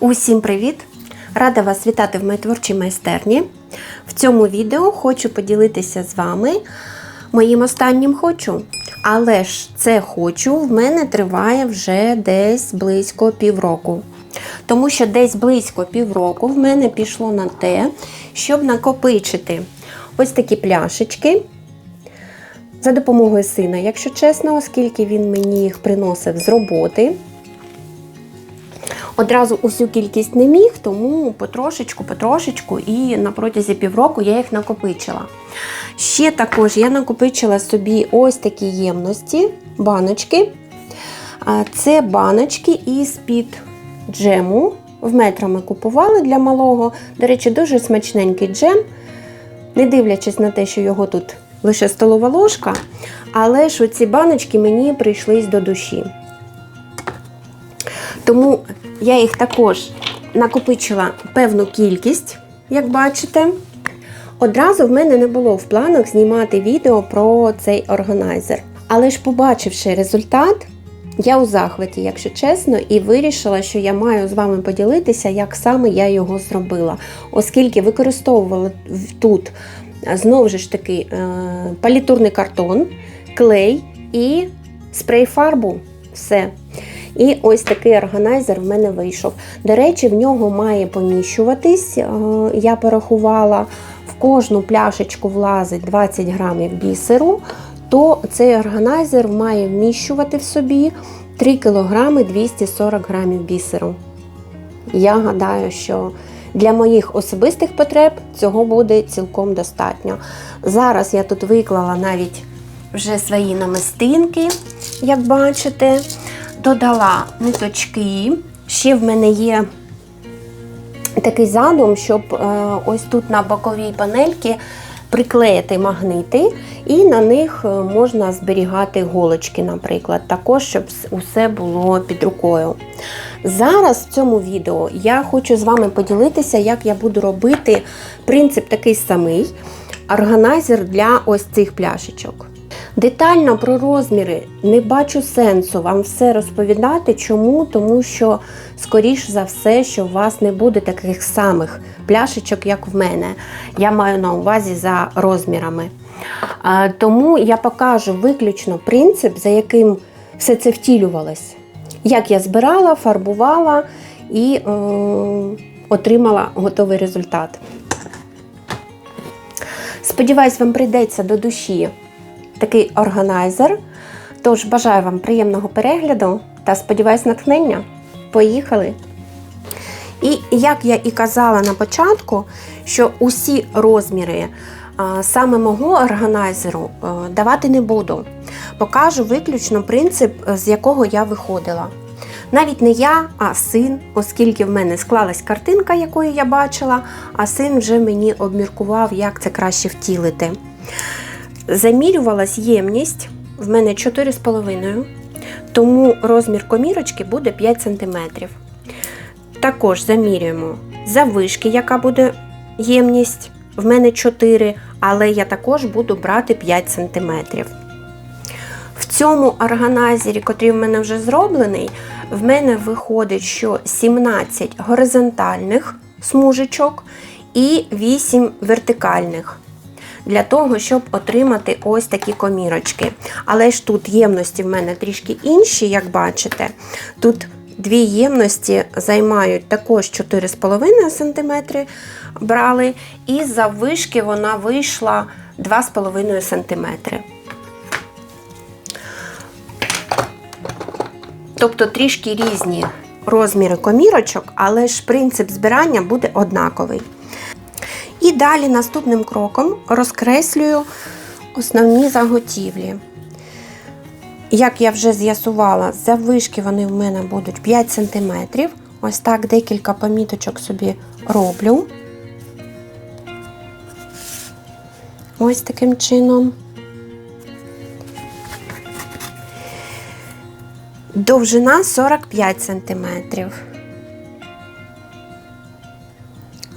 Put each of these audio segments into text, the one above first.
Усім привіт! Рада вас вітати в моїй творчій майстерні. В цьому відео хочу поділитися з вами моїм останнім хочу. Але ж це хочу в мене триває вже десь близько півроку. Тому що десь близько півроку в мене пішло на те, щоб накопичити ось такі пляшечки. За допомогою сина, якщо чесно, оскільки він мені їх приносив з роботи. Одразу усю кількість не міг, тому потрошечку, потрошечку, і на протязі півроку я їх накопичила. Ще також я накопичила собі ось такі ємності, баночки. Це баночки із-під джему. В метро ми купували для малого. До речі, дуже смачненький джем. Не дивлячись на те, що його тут лише столова ложка, але ж оці баночки мені прийшлись до душі. Тому я їх також накопичила певну кількість, як бачите. Одразу в мене не було в планах знімати відео про цей органайзер. Але ж, побачивши результат, я у захваті, якщо чесно, і вирішила, що я маю з вами поділитися, як саме я його зробила. Оскільки використовувала тут знову ж таки палітурний картон, клей і спрей фарбу. Все. І ось такий органайзер в мене вийшов. До речі, в нього має поміщуватись. Я порахувала, в кожну пляшечку влазить 20 грамів бісеру, то цей органайзер має вміщувати в собі 3 кг 240 грамів бісеру. Я гадаю, що для моїх особистих потреб цього буде цілком достатньо. Зараз я тут виклала навіть вже свої намистинки, як бачите додала ниточки. Ще в мене є такий задум, щоб ось тут на боковій панельці приклеїти магнити, і на них можна зберігати голочки, наприклад, також, щоб усе було під рукою. Зараз в цьому відео я хочу з вами поділитися, як я буду робити принцип такий самий органайзер для ось цих пляшечок. Детально про розміри не бачу сенсу вам все розповідати. Чому? Тому що, скоріш за все, що у вас не буде таких самих пляшечок, як в мене. Я маю на увазі за розмірами. Тому я покажу виключно принцип, за яким все це втілювалось. Як я збирала, фарбувала і е, отримала готовий результат. Сподіваюсь, вам прийдеться до душі такий органайзер. Тож бажаю вам приємного перегляду та сподіваюсь натхнення. Поїхали! І як я і казала на початку, що усі розміри саме мого органайзеру давати не буду. Покажу виключно принцип, з якого я виходила. Навіть не я, а син, оскільки в мене склалась картинка, якою я бачила, а син вже мені обміркував, як це краще втілити. Замірювалась ємність в мене 4,5, тому розмір комірочки буде 5 см. Також замірюємо заввишки, яка буде ємність. В мене 4, але я також буду брати 5 см. В цьому органайзері, який в мене вже зроблений, в мене виходить, що 17 горизонтальних смужечок і 8 вертикальних для того, щоб отримати ось такі комірочки. Але ж тут ємності в мене трішки інші, як бачите. Тут дві ємності займають також 4,5 см брали, і заввишки вона вийшла 2,5 см. Тобто трішки різні розміри комірочок, але ж принцип збирання буде однаковий. І далі наступним кроком розкреслюю основні заготівлі. Як я вже з'ясувала, заввишки вони в мене будуть 5 см. Ось так декілька поміточок собі роблю. Ось таким чином. Довжина 45 см.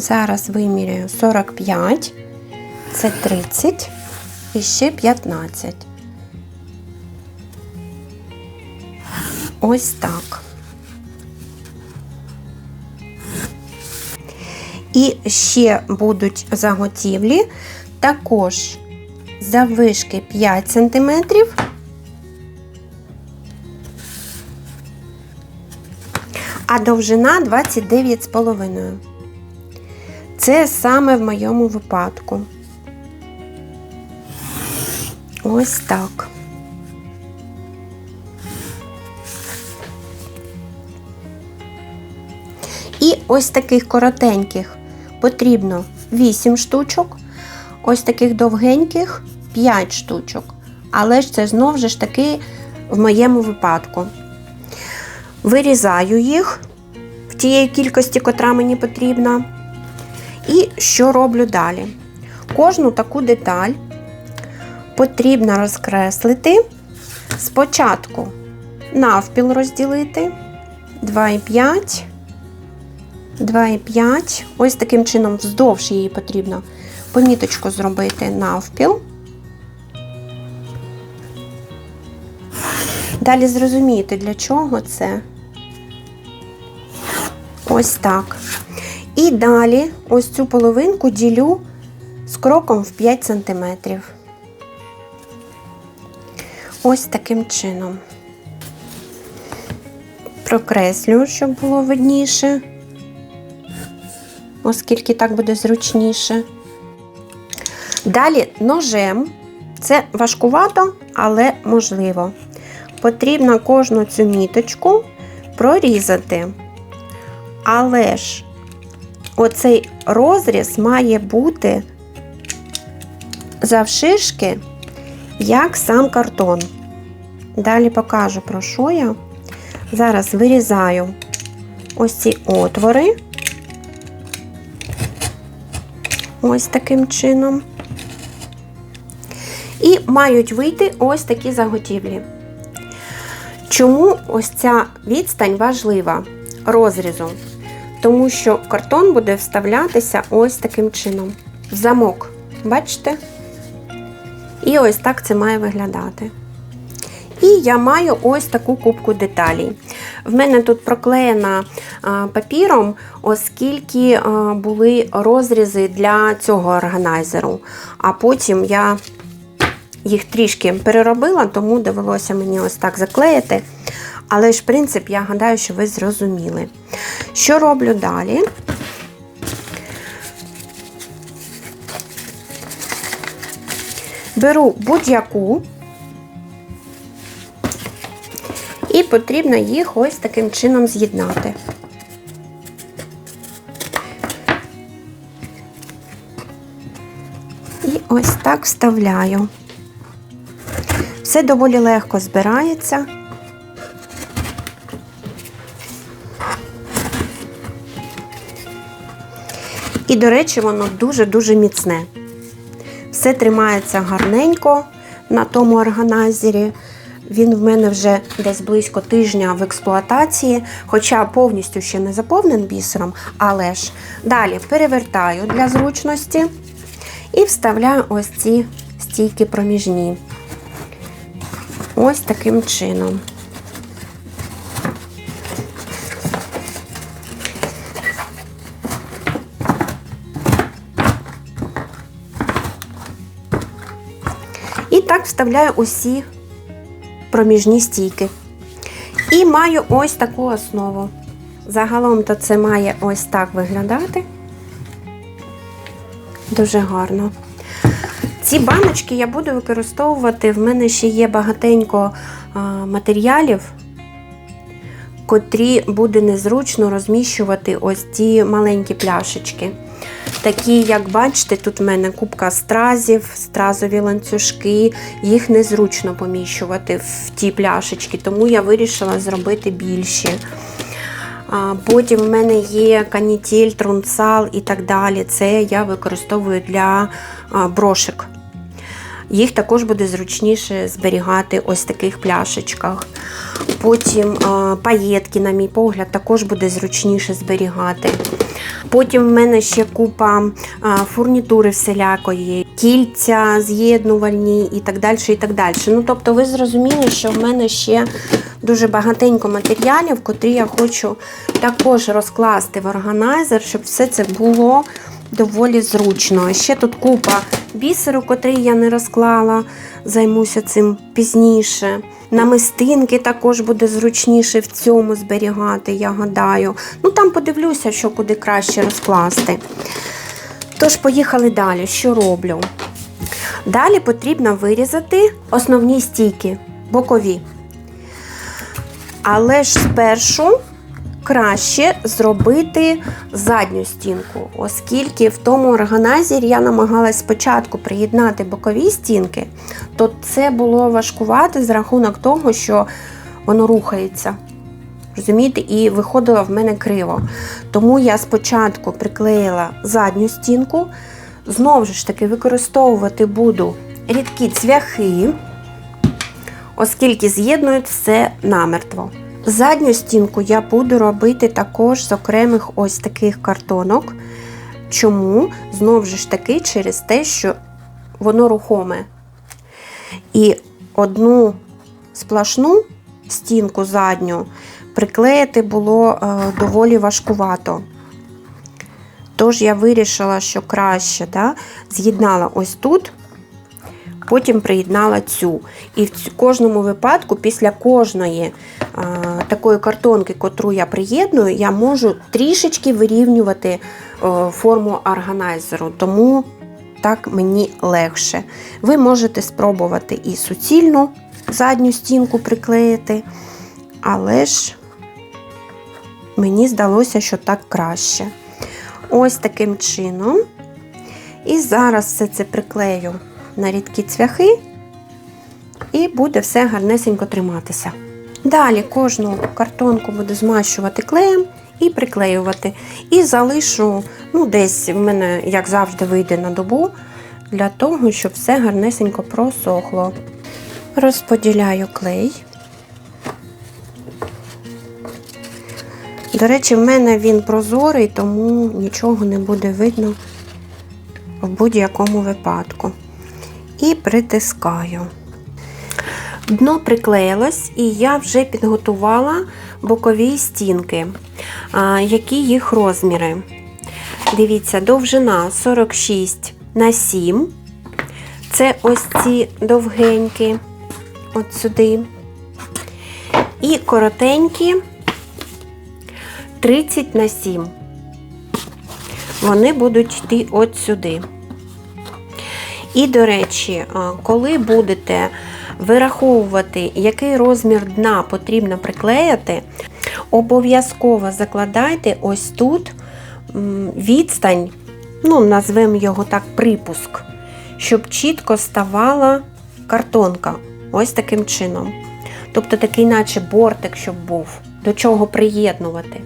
Зараз виміряю 45, це 30 і ще 15. Ось так. І ще будуть заготівлі, також заввишки 5 см. А довжина 29,5. Це саме в моєму випадку. Ось так. І ось таких коротеньких потрібно 8 штучок, ось таких довгеньких 5 штучок. Але ж це знову ж таки в моєму випадку. Вирізаю їх в тієї кількості, котра мені потрібна. І що роблю далі? Кожну таку деталь потрібно розкреслити. Спочатку навпіл розділити 2,5, 2,5. Ось таким чином вздовж її потрібно поміточку зробити навпіл. Далі зрозумієте, для чого це. Ось так. І далі ось цю половинку ділю з кроком в 5 см. Ось таким чином. Прокреслюю, щоб було видніше, оскільки так буде зручніше. Далі ножем, це важкувато, але можливо. Потрібно кожну цю міточку прорізати. Але ж оцей розріз має бути завшишки, як сам картон. Далі покажу, про що я. Зараз вирізаю ось ці отвори, ось таким чином. І мають вийти ось такі заготівлі. Чому ось ця відстань важлива розрізу? Тому що картон буде вставлятися ось таким чином. В замок. Бачите? І ось так це має виглядати. І я маю ось таку кубку деталей. В мене тут проклеєна папіром, оскільки були розрізи для цього органайзеру. А потім я їх трішки переробила, тому довелося мені ось так заклеїти. Але ж принцип, я гадаю, що ви зрозуміли. Що роблю далі? Беру будь-яку і потрібно їх ось таким чином з'єднати. І ось так вставляю. Все доволі легко збирається. І, до речі, воно дуже-дуже міцне. Все тримається гарненько на тому органайзері. Він в мене вже десь близько тижня в експлуатації, хоча повністю ще не заповнен бісером, але ж далі перевертаю для зручності і вставляю ось ці стійки проміжні. Ось таким чином. Так вставляю усі проміжні стійки. І маю ось таку основу. Загалом то це має ось так виглядати. Дуже гарно. Ці баночки я буду використовувати. В мене ще є багатенько матеріалів, котрі буде незручно розміщувати ось ці маленькі пляшечки. Такі, як бачите, тут в мене кубка стразів, стразові ланцюжки, їх незручно поміщувати в ті пляшечки, тому я вирішила зробити більші. Потім в мене є канітіль, трунцал і так далі. Це я використовую для брошек. Їх також буде зручніше зберігати ось в таких пляшечках. Потім паєтки, на мій погляд, також буде зручніше зберігати. Потім в мене ще купа фурнітури всілякої, кільця з'єднувальні і так далі. і так далі. Ну, Тобто, ви зрозуміли, що в мене ще дуже багатенько матеріалів, котрі я хочу також розкласти в органайзер, щоб все це було доволі зручно. Ще тут купа бісеру, котрий я не розклала, займуся цим пізніше. Намистинки також буде зручніше в цьому зберігати, я гадаю. Ну там подивлюся, що куди краще розкласти. Тож, поїхали далі. Що роблю? Далі потрібно вирізати основні стійки, бокові. Але ж спершу краще зробити задню стінку, оскільки в тому органайзері я намагалась спочатку приєднати бокові стінки, то це було важкувати з рахунок того, що воно рухається. Розумієте, і виходило в мене криво. Тому я спочатку приклеїла задню стінку, знову ж таки використовувати буду рідкі цвяхи, оскільки з'єднують все намертво. Задню стінку я буду робити також з окремих ось таких картонок. Чому? Знову ж таки, через те, що воно рухоме. І одну сплошну стінку задню приклеїти було е, доволі важкувато. Тож я вирішила, що краще да, з'єднала ось тут, потім приєднала цю. І в кожному випадку, після кожної е, такої картонки, котру я приєдную, я можу трішечки вирівнювати е, форму органайзеру. Тому так мені легше. Ви можете спробувати і суцільну задню стінку приклеїти, але ж мені здалося, що так краще. Ось таким чином. І зараз все це приклею на рідкі цвяхи, і буде все гарнесенько триматися. Далі кожну картонку буду змащувати клеєм і приклеювати. І залишу, ну, десь в мене, як завжди, вийде на добу, для того, щоб все гарнесенько просохло. Розподіляю клей. До речі, в мене він прозорий, тому нічого не буде видно в будь-якому випадку. І притискаю. Дно приклеїлось, і я вже підготувала бокові стінки. Які їх розміри? Дивіться, довжина 46 на 7. Це ось ці довгенькі, от сюди. І коротенькі 30 на 7. Вони будуть йти от сюди. І, до речі, коли будете вираховувати, який розмір дна потрібно приклеїти, обов'язково закладайте ось тут відстань, ну, назвемо його так, припуск, щоб чітко ставала картонка. Ось таким чином. Тобто такий, наче бортик, щоб був, до чого приєднувати.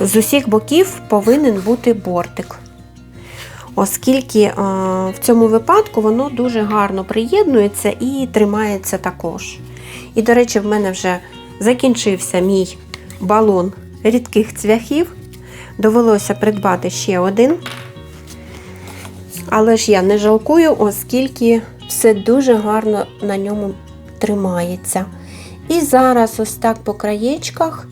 З усіх боків повинен бути бортик оскільки е, в цьому випадку воно дуже гарно приєднується і тримається також. І, до речі, в мене вже закінчився мій балон рідких цвяхів. Довелося придбати ще один. Але ж я не жалкую, оскільки все дуже гарно на ньому тримається. І зараз ось так по краєчках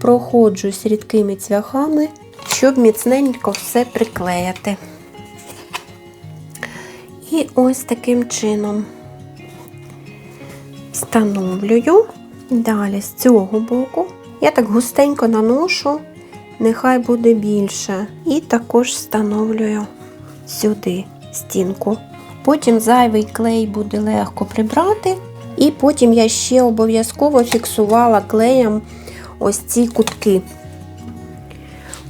проходжусь рідкими цвяхами, щоб міцненько все приклеїти. І ось таким чином встановлюю. Далі з цього боку я так густенько наношу, нехай буде більше. І також встановлюю сюди стінку. Потім зайвий клей буде легко прибрати. І потім я ще обов'язково фіксувала клеєм ось ці кутки.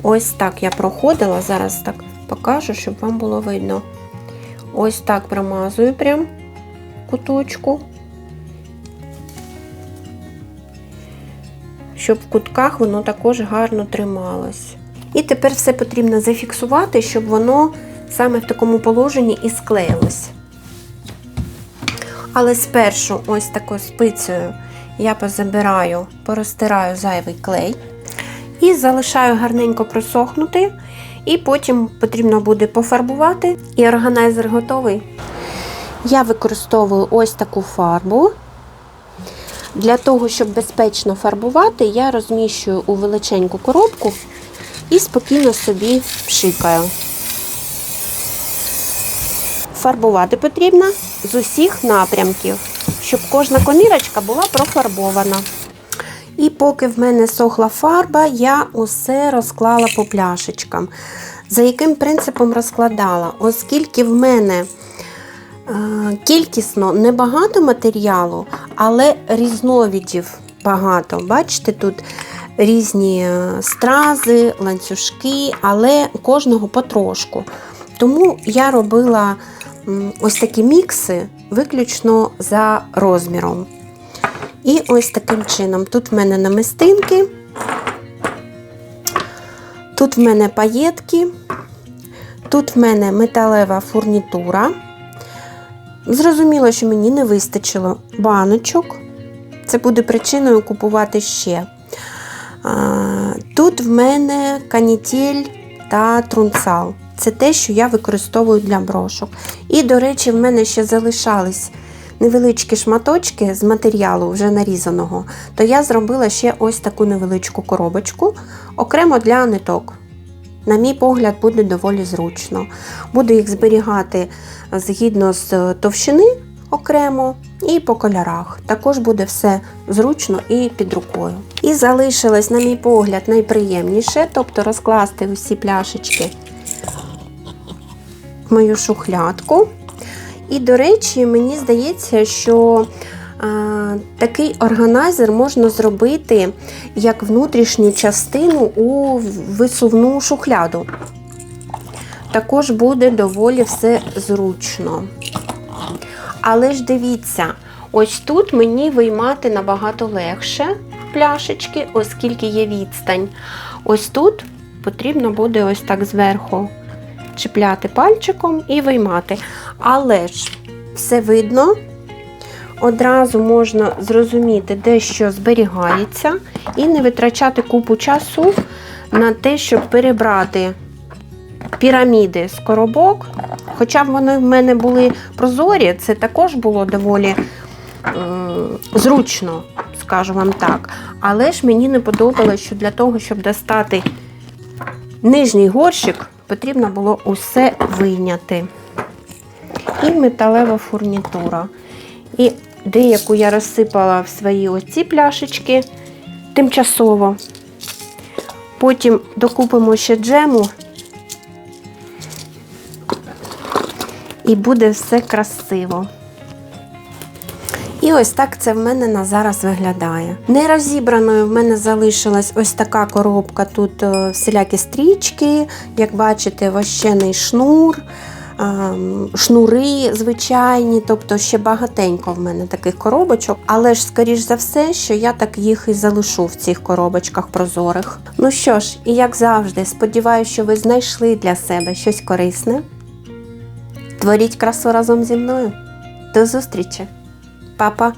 Ось так я проходила, зараз так покажу, щоб вам було видно. Ось так промазую прям куточку, щоб в кутках воно також гарно трималось. І тепер все потрібно зафіксувати, щоб воно саме в такому положенні і склеїлось. Але спершу ось такою спицею я позабираю, порозтираю зайвий клей і залишаю гарненько просохнути. І потім потрібно буде пофарбувати, і органайзер готовий. Я використовую ось таку фарбу. Для того, щоб безпечно фарбувати, я розміщую у величеньку коробку і спокійно собі пшикаю. Фарбувати потрібно з усіх напрямків, щоб кожна комірочка була профарбована. І поки в мене сохла фарба, я усе розклала по пляшечкам. За яким принципом розкладала? Оскільки в мене е, кількісно небагато матеріалу, але різновидів багато. Бачите, тут різні е, стрази, ланцюжки, але кожного потрошку. Тому я робила ось такі мікси виключно за розміром. І ось таким чином. Тут в мене намистинки, тут в мене паєтки, тут в мене металева фурнітура. Зрозуміло, що мені не вистачило баночок. Це буде причиною купувати ще. Тут в мене канітель та трунцал. Це те, що я використовую для брошок. І, до речі, в мене ще залишались невеличкі шматочки з матеріалу вже нарізаного, то я зробила ще ось таку невеличку коробочку окремо для ниток. На мій погляд, буде доволі зручно. Буду їх зберігати згідно з товщини окремо і по кольорах. Також буде все зручно і під рукою. І залишилось, на мій погляд, найприємніше, тобто розкласти усі пляшечки в мою шухлядку. І, до речі, мені здається, що а, такий органайзер можна зробити як внутрішню частину у висувну шухляду. Також буде доволі все зручно. Але ж дивіться, ось тут мені виймати набагато легше пляшечки, оскільки є відстань. Ось тут потрібно буде ось так зверху чіпляти пальчиком і виймати. Але ж все видно, одразу можна зрозуміти, де що зберігається, і не витрачати купу часу на те, щоб перебрати піраміди з коробок. Хоча б вони в мене були прозорі, це також було доволі е, зручно, скажу вам так. Але ж мені не подобалось, що для того, щоб достати нижній горщик, потрібно було усе вийняти. І металева фурнітура. І деяку я розсипала в свої оці пляшечки тимчасово. Потім докупимо ще джему. І буде все красиво. І ось так це в мене на зараз виглядає. Не розібраною в мене залишилась ось така коробка. Тут е, всілякі стрічки, як бачите, вощений шнур, ем, шнури звичайні, тобто ще багатенько в мене таких коробочок. Але ж, скоріш за все, що я так їх і залишу в цих коробочках прозорих. Ну що ж, і як завжди, сподіваюся, що ви знайшли для себе щось корисне. Творіть красу разом зі мною. До зустрічі! Папа!